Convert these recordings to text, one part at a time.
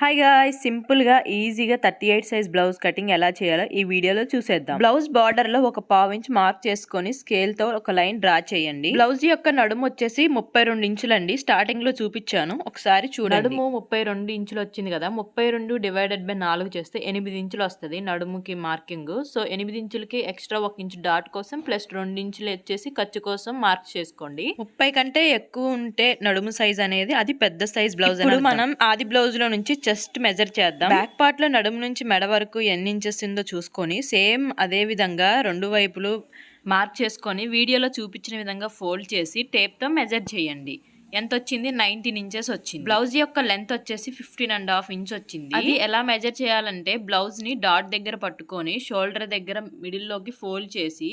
Hi guy సింపుల్గా ఈజీగా thirty eight size blouse cutting ఎలా చేయాలో ఈ వీడియోలో చూసేద్దాం. బ్లౌజ్ బార్డర్లో ఒక పావు ఇంచ్ మార్క్ చేసుకొని స్కేల్తో ఒక లైన్ డ్రా చేయండి. బ్లౌజ్ యొక్క నడుము వచ్చేసి ముప్పై రెండు ఇంచులండి. స్టార్టింగ్లో చూపించాను. ఒకసారి చూడండి. నడుము ముప్పై రెండు ఇంచులు వచ్చింది కదా. ముప్పై రెండు డివైడెడ్ బై నాలుగు చేస్తే ఎనిమిది ఇంచులు వస్తుంది నడుముకి మార్కింగ్ సో ఎనిమిది ఇంచులకి ఎక్స్ట్రా ఒక ఇంచు డాట్ కోసం ప్లస్ రెండు ఇంచులు వచ్చేసి ఖర్చు కోసం మార్క్ చేసుకోండి. ముప్పై కంటే ఎక్కువ ఉంటే నడుము సైజ్ అనేది అది పెద్ద సైజ్ బ్లౌజ్ మనం ఆది బ్లౌజ్లో నుంచి చెస్ట్ మెజర్ చేద్దాం. బ్యాక్ పార్ట్లో నడుము నుంచి మెడ వరకు ఎన్ని ఇంచెస్ ఉందో చూసుకొని సేమ్ అదే విధంగా రెండు వైపులు మార్క్ చేసుకొని వీడియోలో చూపించిన విధంగా ఫోల్డ్ చేసి టేప్తో మెజర్ చేయండి. ఎంత వచ్చింది? నైన్టీన్ ఇంచెస్ వచ్చింది. బ్లౌజ్ యొక్క లెంత్ వచ్చేసి ఫిఫ్టీన్ అండ్ హాఫ్ ఇంచ్ వచ్చింది. అది ఎలా మెజర్ చేయాలంటే బ్లౌజ్ని డాట్ దగ్గర పట్టుకొని షోల్డర్ దగ్గర మిడిల్లోకి ఫోల్డ్ చేసి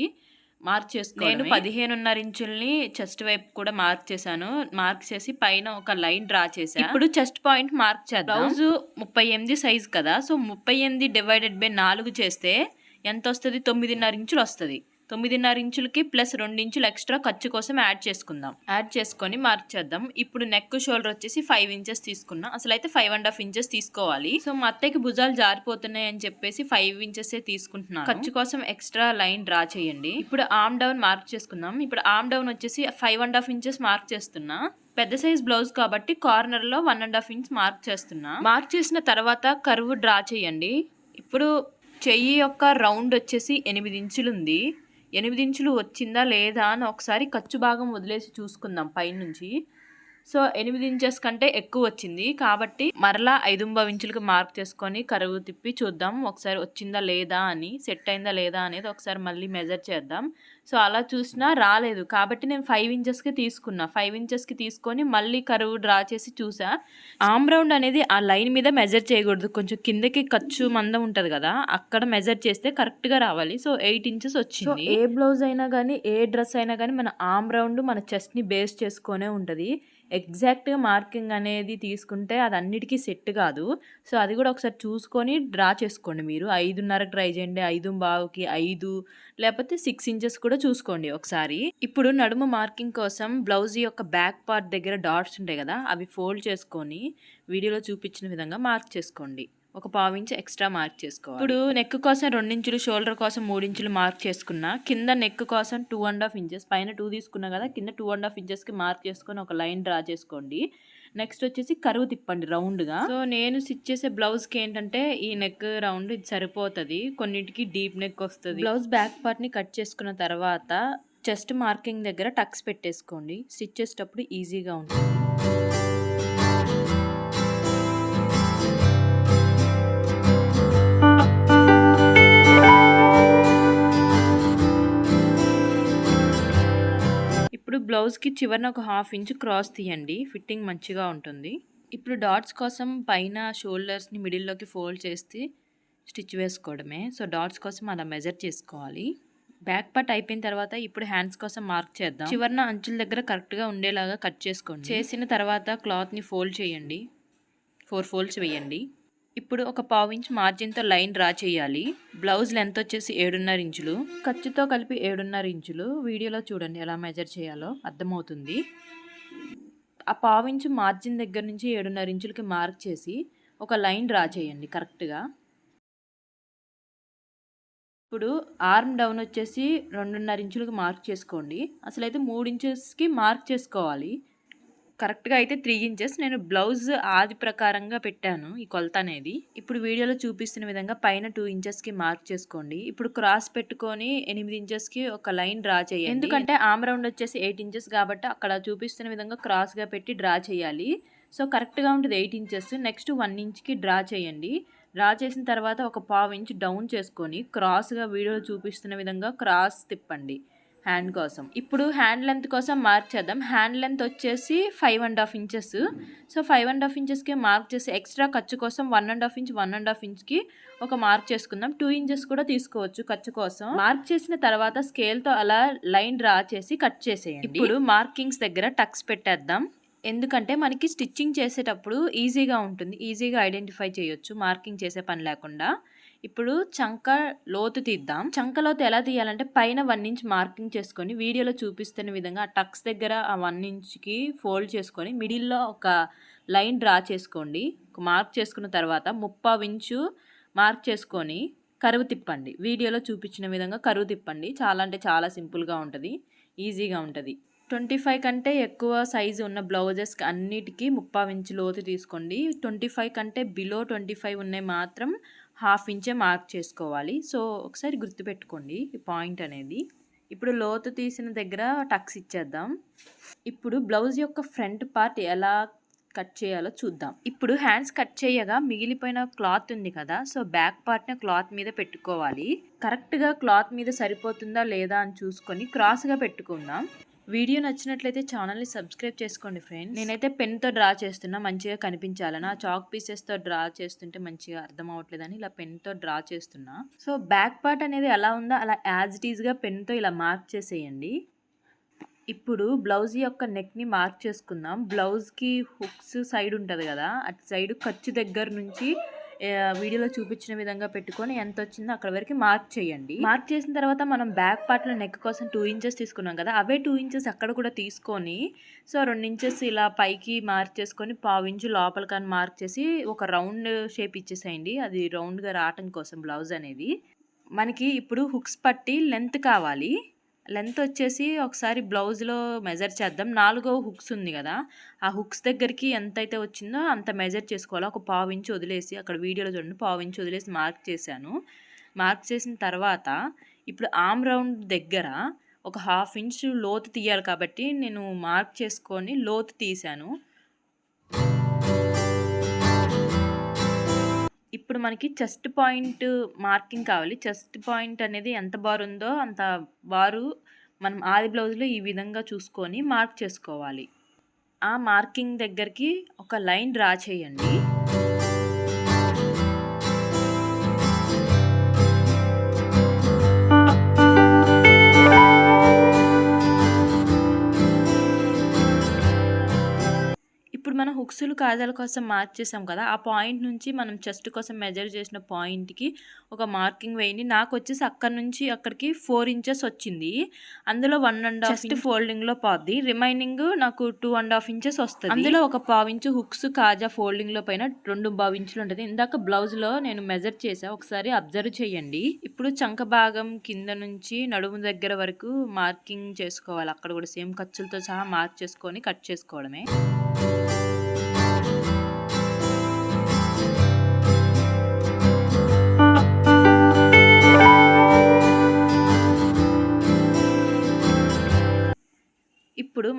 మార్క్ చేసుకో నేను పదిహేనున్నర ఇంచుల్ని చెస్ట్ వైపు కూడా మార్క్ చేశాను. మార్క్ చేసి పైన ఒక లైన్ డ్రా చేశాను ఇప్పుడు చెస్ట్ పాయింట్ మార్క్ చేద్దాం. బ్లౌజ్ ముప్పై ఎనిమిది సైజ్ కదా సో ముప్పై ఎనిమిది డివైడెడ్ బై నాలుగు చేస్తే ఎంత వస్తుంది? తొమ్మిదిన్నర ఇంచులు వస్తుంది తొమ్మిదిన్నర ఇంచులకి ప్లస్ రెండు ఇంచులు ఎక్స్ట్రా ఖర్చు కోసం యాడ్ చేసుకుందాం. యాడ్ చేసుకొని మార్క్ చేద్దాం ఇప్పుడు నెక్ షోల్డర్ వచ్చేసి ఫైవ్ ఇంచెస్ తీసుకున్నాం. అసలు అయితే ఫైవ్ అండ్ హాఫ్ ఇంచెస్ తీసుకోవాలి. సో మా అత్తయ్యకి భుజాలు జారిపోతున్నాయి అని చెప్పేసి ఫైవ్ ఇంచెస్ తీసుకుంటున్నాను. ఖర్చు కోసం ఎక్స్ట్రా లైన్ డ్రా చేయండి. ఇప్పుడు ఆమ్ డౌన్ మార్క్ చేసుకుందాం. ఇప్పుడు ఆమ్ డౌన్ వచ్చేసి five and half inches mark చేస్తున్నా. పెద్ద సైజ్ బ్లౌజ్ కాబట్టి కార్నర్లో one and half inch mark చేస్తున్నా. మార్క్ చేసిన తర్వాత కర్వ్ డ్రా చేయండి. ఇప్పుడు చెయ్యి యొక్క రౌండ్ వచ్చేసి ఎనిమిది ఇంచులు ఉంది ఎనిమిది ఇంచులు వచ్చిందా లేదా అని ఒకసారి ఖర్చు భాగం వదిలేసి చూసుకుందాం పైనుంచి సో ఎనిమిది ఇంచెస్ కంటే ఎక్కువ వచ్చింది కాబట్టి మరలా ఐదుంబవ ఇంచులకు మార్క్ చేసుకొని కరువు తిప్పి చూద్దాం ఒకసారి వచ్చిందా లేదా అని సెట్ అయిందా లేదా అనేది ఒకసారి మళ్ళీ మెజర్ చేద్దాం. సో అలా చూసినా రాలేదు. కాబట్టి నేను ఫైవ్ ఇంచెస్కి తీసుకున్నా. ఫైవ్ ఇంచెస్కి తీసుకొని మళ్ళీ కరువు డ్రా చేసి చూసా. ఆమ్ రౌండ్ అనేది ఆ లైన్ మీద మెజర్ చేయకూడదు. కొంచెం కిందకి ఖర్చు మందం ఉంటుంది కదా అక్కడ మెజర్ చేస్తే కరెక్ట్గా రావాలి. సో ఎయిట్ ఇంచెస్ వచ్చింది. ఏ బ్లౌజ్ అయినా కానీ ఏ డ్రెస్ అయినా కానీ మన ఆమ్ రౌండ్ మన చెస్ట్ని బేస్ చేసుకొనే ఉంటుంది. ఎగ్జాక్ట్గా మార్కింగ్ అనేది తీసుకుంటే అది అన్నిటికీ సెట్ కాదు. సో అది కూడా ఒకసారి చూసుకొని డ్రా చేసుకోండి మీరు. ఐదున్నరకు ట్రై చేయండి. ఐదు బావుకి ఐదు లేకపోతే సిక్స్ ఇంచెస్ కూడా చూసుకోండి ఒకసారి. ఇప్పుడు నడుము మార్కింగ్ కోసం బ్లౌజ్ యొక్క బ్యాక్ పార్ట్ దగ్గర డాట్స్ ఉంటాయి కదా అవి ఫోల్డ్ చేసుకొని వీడియోలో చూపించిన విధంగా మార్క్ చేసుకోండి. ఒక పావు ఇంచు ఎక్స్ట్రా మార్క్ చేసుకోవాలి. ఇప్పుడు నెక్ కోసం రెండించులు షోల్డర్ కోసం మూడించులు మార్క్ చేసుకున్నా కింద నెక్ కోసం టూ అండ్ హాఫ్ ఇంచెస్ పైన టూ తీసుకున్నా కదా కింద టూ అండ్ హాఫ్ ఇంచెస్కి మార్క్ చేసుకొని ఒక లైన్ డ్రా చేసుకోండి. నెక్స్ట్ వచ్చేసి కరువు తిప్పండి రౌండ్గా. సో నేను స్టిచ్ చేసే బ్లౌజ్కి ఏంటంటే ఈ నెక్ రౌండ్ ఇది సరిపోతుంది. కొన్నిటికి డీప్ నెక్ వస్తుంది. బ్లౌజ్ బ్యాక్ పార్ట్ని కట్ చేసుకున్న తర్వాత చెస్ట్ మార్కింగ్ దగ్గర టక్స్ పెట్టేసుకోండి. స్టిచ్ చేసేటప్పుడు ఈజీగా ఉంటుంది. ఇప్పుడు బ్లౌజ్కి చివరిన ఒక హాఫ్ ఇంచ్ క్రాస్ తీయండి. ఫిట్టింగ్ మంచిగా ఉంటుంది. ఇప్పుడు డాట్స్ కోసం పైన షోల్డర్స్ని మిడిల్లోకి ఫోల్డ్ చేసి స్టిచ్ వేసుకోవడమే. సో డాట్స్ కోసం అలా మెజర్ చేసుకోవాలి. బ్యాక్ పార్ట్ అయిపోయిన తర్వాత ఇప్పుడు హ్యాండ్స్ కోసం మార్క్ చేద్దాం. చివరిన అంచుల దగ్గర కరెక్ట్గా ఉండేలాగా కట్ చేసుకోండి. చేసిన తర్వాత క్లాత్ని ఫోల్డ్ చేయండి. ఫోర్ ఫోల్డ్స్ వేయండి. ఇప్పుడు ఒక పావు ఇంచ్ మార్జిన్తో లైన్ డ్రా చేయాలి. బ్లౌజ్ లెంత్ వచ్చేసి ఏడున్నర ఇంచులు. ఖర్చుతో కలిపి ఏడున్నర ఇంచులు. వీడియోలో చూడండి ఎలా మెజర్ చేయాలో అర్థమవుతుంది. ఆ పావు ఇంచు మార్జిన్ దగ్గర నుంచి ఏడున్నర ఇంచులకి మార్క్ చేసి ఒక లైన్ డ్రా చేయండి కరెక్ట్గా. ఇప్పుడు ఆర్మ్ డౌన్ వచ్చేసి రెండున్నర ఇంచులకు మార్క్ చేసుకోండి. అసలు అయితే మూడు ఇంచెస్కి మార్క్ చేసుకోవాలి. కరెక్ట్గా అయితే త్రీ ఇంచెస్. నేను బ్లౌజ్ ఆది ప్రకారంగా పెట్టాను ఈ కొలత అనేది. ఇప్పుడు వీడియోలో చూపిస్తున్న విధంగా పైన టూ ఇంచెస్కి మార్క్ చేసుకోండి. ఇప్పుడు క్రాస్ పెట్టుకొని ఎనిమిది ఇంచెస్కి ఒక లైన్ డ్రా చేయాలి ఎందుకంటే ఆమ్ రౌండ్ వచ్చేసి ఎయిట్ ఇంచెస్ కాబట్టి అక్కడ చూపిస్తున్న విధంగా క్రాస్గా పెట్టి డ్రా చేయాలి. సో కరెక్ట్గా ఉంటుంది ఎయిట్ ఇంచెస్. నెక్స్ట్ వన్ ఇంచ్కి డ్రా చేయండి. డ్రా చేసిన తర్వాత ఒక పావు ఇంచ్ డౌన్ చేసుకొని క్రాస్గా వీడియోలో చూపిస్తున్న విధంగా క్రాస్ తిప్పండి. హ్యాండ్ కోసం. ఇప్పుడు హ్యాండ్ లెంత్ కోసం మార్క్ చేద్దాం. హ్యాండ్ లెంత్ వచ్చేసి five and half inches. So five and half ఇంచెస్కి మార్క్ చేసి ఎక్స్ట్రా ఖర్చు కోసం one and half inch one and half ఇంచ్కి ఒక మార్క్ చేసుకుందాం. టూ ఇంచెస్ కూడా తీసుకోవచ్చు ఖర్చు కోసం. మార్క్ చేసిన తర్వాత స్కేల్తో అలా లైన్ డ్రా చేసి కట్ చేసేయండి. ఇప్పుడు మార్కింగ్స్ దగ్గర టక్స్ పెట్టేద్దాం. ఎందుకంటే మనకి స్టిచ్చింగ్ చేసేటప్పుడు ఈజీగా ఉంటుంది. ఈజీగా ఐడెంటిఫై చేయొచ్చు మార్కింగ్ చేసే పని లేకుండా. ఇప్పుడు చంక లోతు తీద్దాం. చంక లోతు ఎలా తీయాలంటే పైన వన్ ఇంచ్ మార్కింగ్ చేసుకొని వీడియోలో చూపిస్తున్న విధంగా ఆ టక్స్ దగ్గర ఆ వన్ ఇంచ్కి ఫోల్డ్ చేసుకొని మిడిల్లో ఒక లైన్ డ్రా చేసుకోండి. మార్క్ చేసుకున్న తర్వాత ముప్పావు ఇంచు మార్క్ చేసుకొని కరువు తిప్పండి. వీడియోలో చూపించిన విధంగా కరువు తిప్పండి. చాలా అంటే చాలా సింపుల్గా ఉంటుంది. ఈజీగా ఉంటుంది. ట్వంటీ ఫైవ్ కంటే ఎక్కువ సైజు ఉన్న బ్లౌజెస్కి అన్నిటికీ ముప్పావు ఇంచు లోతు తీసుకోండి. ట్వంటీ ఫైవ్ కంటే బిలో ట్వంటీ ఫైవ్ ఉన్నాయి మాత్రం హాఫ్ ఇంచే మార్క్ చేసుకోవాలి. సో ఒకసారి గుర్తుపెట్టుకోండి ఈ పాయింట్ అనేది. ఇప్పుడు లోతు తీసిన దగ్గర టక్స్ ఇచ్చేద్దాం. ఇప్పుడు బ్లౌజ్ యొక్క ఫ్రంట్ పార్ట్ ఎలా కట్ చేయాలో చూద్దాం. ఇప్పుడు హ్యాండ్స్ కట్ చేయగా మిగిలిపోయిన క్లాత్ ఉంది కదా సో బ్యాక్ పార్ట్ని క్లాత్ మీద పెట్టుకోవాలి. కరెక్ట్గా క్లాత్ మీద సరిపోతుందా లేదా అని చూసుకొని క్రాస్గా పెట్టుకుందాం. వీడియో నచ్చినట్లయితే ఛానల్ని సబ్స్క్రైబ్ చేసుకోండి ఫ్రెండ్స్. నేనైతే పెన్తో డ్రా చేస్తున్నా మంచిగా కనిపించాలని? ఆ చాక్ పీసెస్తో డ్రా చేస్తుంటే మంచిగా అర్థం అవ్వట్లేదని ఇలా పెన్తో డ్రా చేస్తున్నా. సో బ్యాక్ పార్ట్ అనేది ఎలా ఉందో? అలా యాజ్ ఇట్ ఈజ్గా పెన్తో ఇలా మార్క్ చేసేయండి. ఇప్పుడు బ్లౌజ్ యొక్క నెక్ని మార్క్ చేసుకుందాం బ్లౌజ్కి హుక్స్ సైడ్ ఉంటుంది కదా అటు సైడ్ ఖర్చు దగ్గర నుంచి వీడియోలో చూపించిన విధంగా పెట్టుకొని ఎంత వచ్చిందో అక్కడ వరకు మార్క్ చేయండి. మార్క్ చేసిన తర్వాత మనం బ్యాక్ పార్ట్లో నెక్ కోసం టూ ఇంచెస్ తీసుకున్నాం కదా అవే టూ ఇంచెస్ అక్కడ కూడా తీసుకొని సో రెండు ఇంచెస్ ఇలా పైకి మార్క్ చేసుకొని పావు ఇంచు లోపల కానీ మార్క్ చేసి ఒక రౌండ్ షేప్ ఇచ్చేసేయండి. అది రౌండ్గా రావటం కోసం బ్లౌజ్ అనేది. మనకి ఇప్పుడు హుక్స్ పట్టి లెంత్ కావాలి. లెంత్ వచ్చేసి ఒకసారి బ్లౌజ్లో మెజర్ చేద్దాం. నాలుగో హుక్స్ ఉంది కదా ఆ హుక్స్ దగ్గరికి ఎంత అయితే వచ్చిందో అంత మెజర్ చేసుకోవాలి. ఒక పావు ఇంచు వదిలేసి అక్కడ వీడియోలో చూడండి పావు ఇంచు వదిలేసి మార్క్ చేశాను. మార్క్ చేసిన తర్వాత ఇప్పుడు ఆమ్ రౌండ్ దగ్గర ఒక హాఫ్ ఇంచ్ లోతు తీయాలి కాబట్టి నేను మార్క్ చేసుకొని లోతు తీశాను. ఇప్పుడు మనకి చెస్ట్ పాయింట్ మార్కింగ్ కావాలి. చెస్ట్ పాయింట్ అనేది ఎంత బారు ఉందో అంత బారు మనం ఆది బ్లౌజ్లో ఈ విధంగా చూసుకొని మార్క్ చేసుకోవాలి. ఆ మార్కింగ్ దగ్గరికి ఒక లైన్ డ్రా చేయండి. మనం హుక్స్లు కాజాల కోసం మార్క్ చేసాం కదా ఆ పాయింట్ నుంచి మనం చెస్ట్ కోసం మెజర్ చేసిన పాయింట్కి ఒక మార్కింగ్ వేయండి. నాకు వచ్చేసి అక్కడ నుంచి అక్కడికి ఫోర్ ఇంచెస్ వచ్చింది. అందులో వన్ అండ్ హాఫ్ ఇంచ్ ఫోల్డింగ్లో పోద్ది. రిమైనింగ్ నాకు టూ అండ్ హాఫ్ ఇంచెస్ వస్తుంది. అందులో ఒక పావు ఇంచు హుక్స్ కాజా ఫోల్డింగ్లో పైన రెండు పావు ఇంచులు ఉంటుంది. ఇందాక బ్లౌజ్లో నేను మెజర్ చేసా ఒకసారి అబ్జర్వ్ చేయండి. ఇప్పుడు చంక భాగం కింద నుంచి నడుము దగ్గర వరకు మార్కింగ్ చేసుకోవాలి. అక్కడ కూడా సేమ్ ఖర్చులతో సహా మార్క్ చేసుకొని కట్ చేసుకోవడమే.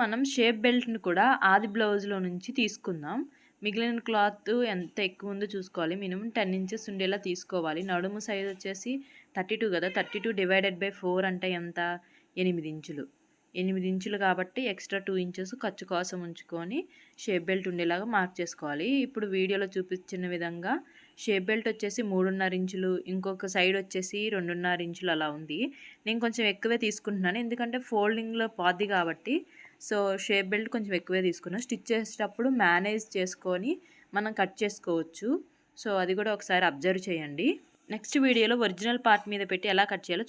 మనం షేప్ బెల్ట్ని కూడా ఆది బ్లౌజ్లో నుంచి తీసుకుందాం. మిగిలిన క్లాత్ ఎంత ఎక్కువ ఉందో చూసుకోవాలి. మినిమం టెన్ ఇంచెస్ ఉండేలా తీసుకోవాలి. నడుము సైజ్ వచ్చేసి థర్టీ టూ కదా. Thirty two divided by four అంటే ఎంత? ఎనిమిది ఇంచులు. ఎనిమిది ఇంచులు కాబట్టి ఎక్స్ట్రా టూ ఇంచెస్ ఖర్చు కోసం ఉంచుకొని షేప్ బెల్ట్ ఉండేలాగా మార్క్ చేసుకోవాలి. ఇప్పుడు వీడియోలో చూపించిన విధంగా షేప్ బెల్ట్ వచ్చేసి మూడున్నర ఇంచులు ఇంకొక సైడ్ వచ్చేసి రెండున్నర ఇంచులు అలా ఉంది. నేను కొంచెం ఎక్కువే తీసుకుంటున్నాను. ఎందుకంటే ఫోల్డింగ్లో పాది కాబట్టి సో షేప్ బెల్ట్ కొంచెం ఎక్కువే తీసుకున్నా. స్టిచ్ చేసేటప్పుడు మేనేజ్ చేసుకొని మనం కట్ చేసుకోవచ్చు. సో అది కూడా ఒకసారి అబ్జర్వ్ చేయండి. నెక్స్ట్ వీడియోలో ఒరిజినల్ పార్ట్ మీద పెట్టి ఎలా కట్ చేయాలో